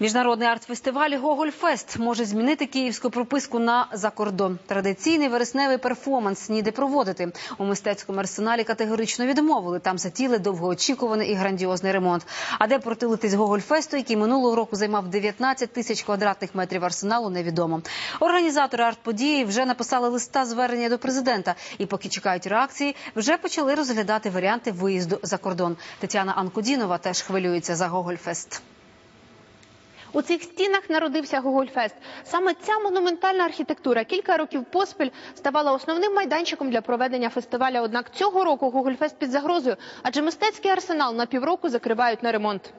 Міжнародний арт-фестиваль Гогольфест може змінити київську прописку на закордон. Традиційний вересневий перформанс ніде проводити. У мистецькому арсеналі категорично відмовили. Там затіли довгоочікуваний і грандіозний ремонт. А де протилитись Гогольфесту, який минулого року займав 19 тисяч квадратних метрів арсеналу, невідомо. Організатори арт-події вже написали листа звернення до президента. І поки чекають реакції, вже почали розглядати варіанти виїзду за кордон. Тетяна Анкудінова теж хвилюється за Гогольфест. У цих стінах народився Гогольфест. Саме ця монументальна архітектура кілька років поспіль ставала основним майданчиком для проведення фестиваля. Однак цього року Гогольфест під загрозою, адже мистецький арсенал на півроку закривають на ремонт.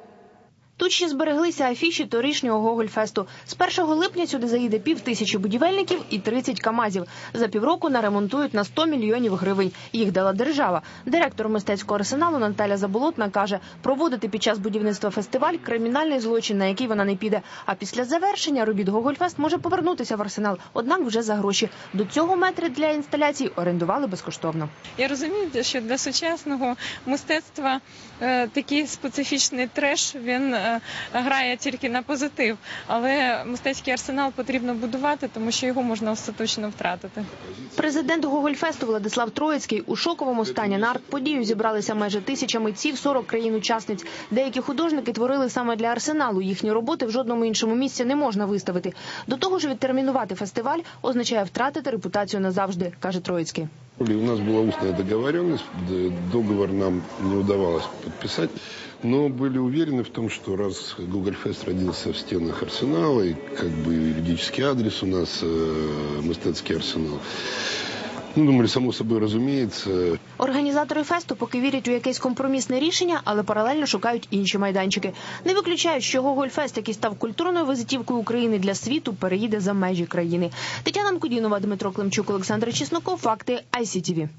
Тут ще збереглися афіші торішнього Гогольфесту. З 1 липня сюди заїде пів тисячі будівельників і 30 камазів. За півроку наремонтують на 100 мільйонів гривень. Їх дала держава. Директор мистецького арсеналу Наталя Заболотна каже, проводити під час будівництва фестиваль кримінальний злочин, на який вона не піде. А після завершення робіт Гогольфест може повернутися в арсенал, однак вже за гроші. До цього метри для інсталяцій орендували безкоштовно. Я розумію, що для сучасного мистецтва е, такий специфічний треш він е, грає тільки на позитив, але мистецький арсенал потрібно будувати, тому що його можна остаточно втратити. Президент Гогольфесту Владислав Троїцький у шоковому стані на арт-подію зібралися майже тисяча митців 40 країн-учасниць. Деякі художники творили саме для арсеналу. Їхні роботи в жодному іншому місці не можна виставити. До того ж, відтермінувати фестиваль означає втратити репутацію назавжди, каже Троїцький. У нас была устная договоренность, договор нам не удавалось подписать, но были уверены в том, что раз Гогольфест родился в стенах Арсенала, и как бы юридический адрес у нас э, Мистецкий Арсенал, ну, думаю, само собою розуміється. Організатори фесту поки вірять у якесь компромісне рішення, але паралельно шукають інші майданчики. Не виключають, що Гогольфест, який став культурною визитівкою України для світу, переїде за межі країни. Тетяна Мкудінова, Дмитро Климчук, Олександр Чесноков. Факти ICTV.